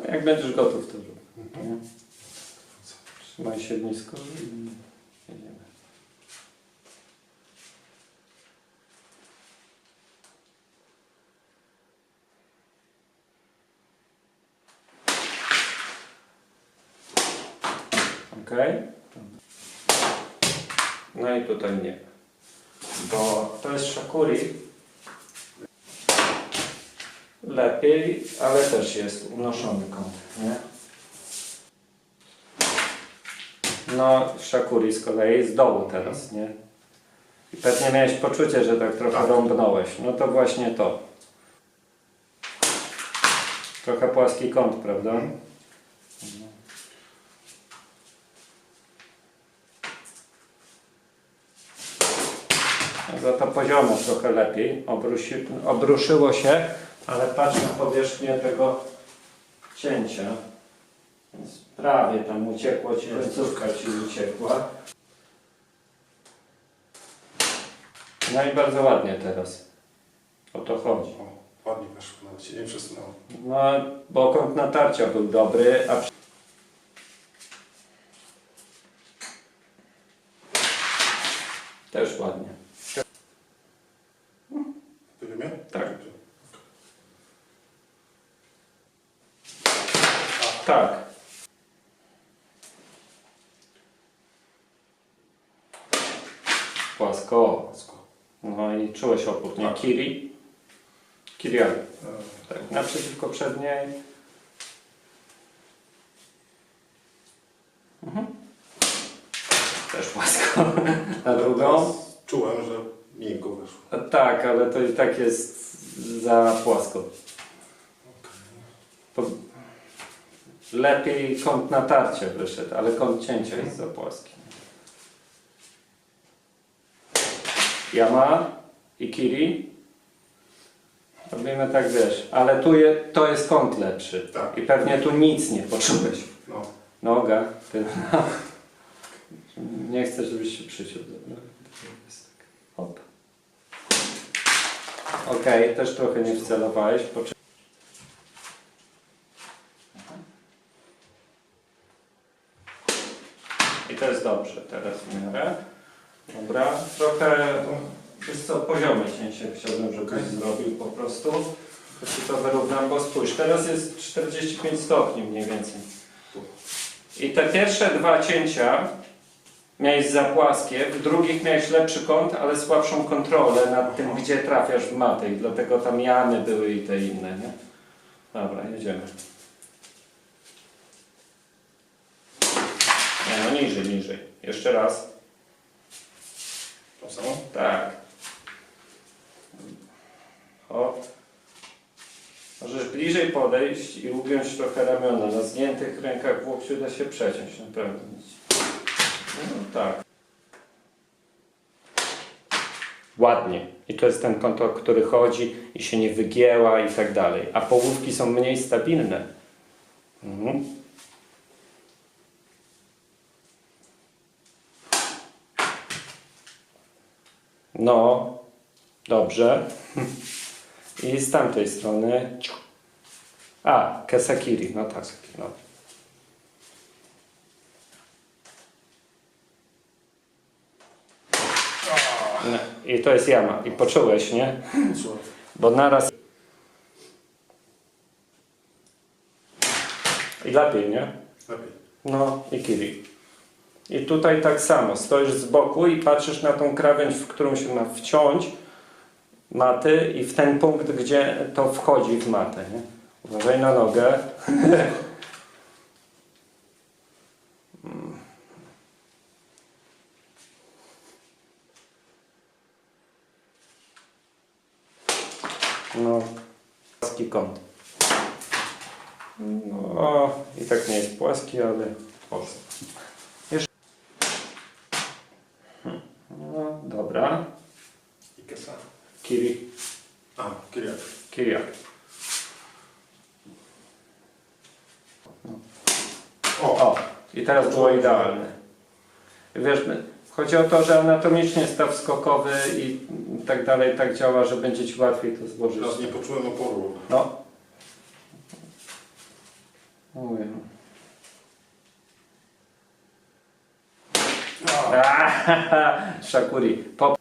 No, jak będziesz gotów, to rób. Nie? Trzymaj się nisko i jedziemy. Ok? No i tutaj nie. Bo to jest shakuri. Lepiej, ale też jest unoszony kąt, nie? No, Shakuri z kolei z dołu teraz, nie? I pewnie miałeś poczucie, że tak trochę Tak. rąbnąłeś. No to właśnie to. Trochę płaski kąt, prawda? Za to poziomo trochę lepiej. Obrusi, obruszyło się, ale patrz na powierzchnię tego cięcia. Więc prawie tam uciekło ci, końcówka ci uciekła. No i bardzo ładnie teraz. O to chodzi. O, ładnie weszło, nawet się nie przesunęło. No, bo kąt natarcia był dobry, a przy- też ładnie. Będziemy? Tak. Tak. Płasko. Płasko. No i czułeś opór, nie? Tak. Kiri? Kirian. E, Tak, naprzeciwko przedniej. Mhm. Też płasko. Na drugą? teraz Czułem, że miękko weszło. Tak, ale to i tak jest za płasko. Po... Lepiej kąt natarcia wyszedł, ale kąt cięcia jest za płaski. Yama i Kiri. Robimy tak, wiesz, ale tu je, to jest kąt lepszy. Tak. I pewnie tu nic nie poczułeś. No. Noga. Ty... Nie chcę, żebyś się tak. Hop. Okej, też trochę nie wcelowałeś. I to jest dobrze teraz w miarę. Dobra, trochę, wiesz co, poziome cięcie chciałbym, żebyś zrobił po prostu. Ci to wyrównam, bo spójrz, teraz jest 45 stopni mniej więcej. I te pierwsze dwa cięcia miałeś za płaskie, w drugich miałeś lepszy kąt, ale słabszą kontrolę nad tym, gdzie trafiasz w matę i dlatego tam jamy były i te inne, nie? Dobra, jedziemy. Nie, no niżej, niżej. Jeszcze raz. To samo? Tak. O. Możesz bliżej podejść i ugiąć trochę ramiona. Na zgiętych rękach w łokciu da się przeciąć, naprawdę. No tak. Ładnie. I to jest ten kontor, który chodzi i się nie wygięła i tak dalej. A połówki są mniej stabilne. Mhm. No, dobrze. I z tamtej strony. A, Kesakiri, no tak. No. No, I to jest jama. I poczułeś, nie? Bo naraz. I lepiej, nie? Lepiej. No i kiri. I tutaj tak samo, stoisz z boku i patrzysz na tą krawędź, w którą się ma wciąć maty i w ten punkt, gdzie to wchodzi w matę. Nie? Uważaj na nogę. No, płaski kąt. No, i tak nie jest płaski, ale może. Dobra. I kesa. Kiri, A, kiriak. kiriak. O! O, i teraz było idealne. Wiesz, chodzi o to, że anatomicznie staw skokowy i tak dalej tak działa, że będzie Ci łatwiej to złożyć. Teraz nie poczułem oporu. No. Ujej. A, Ahaha,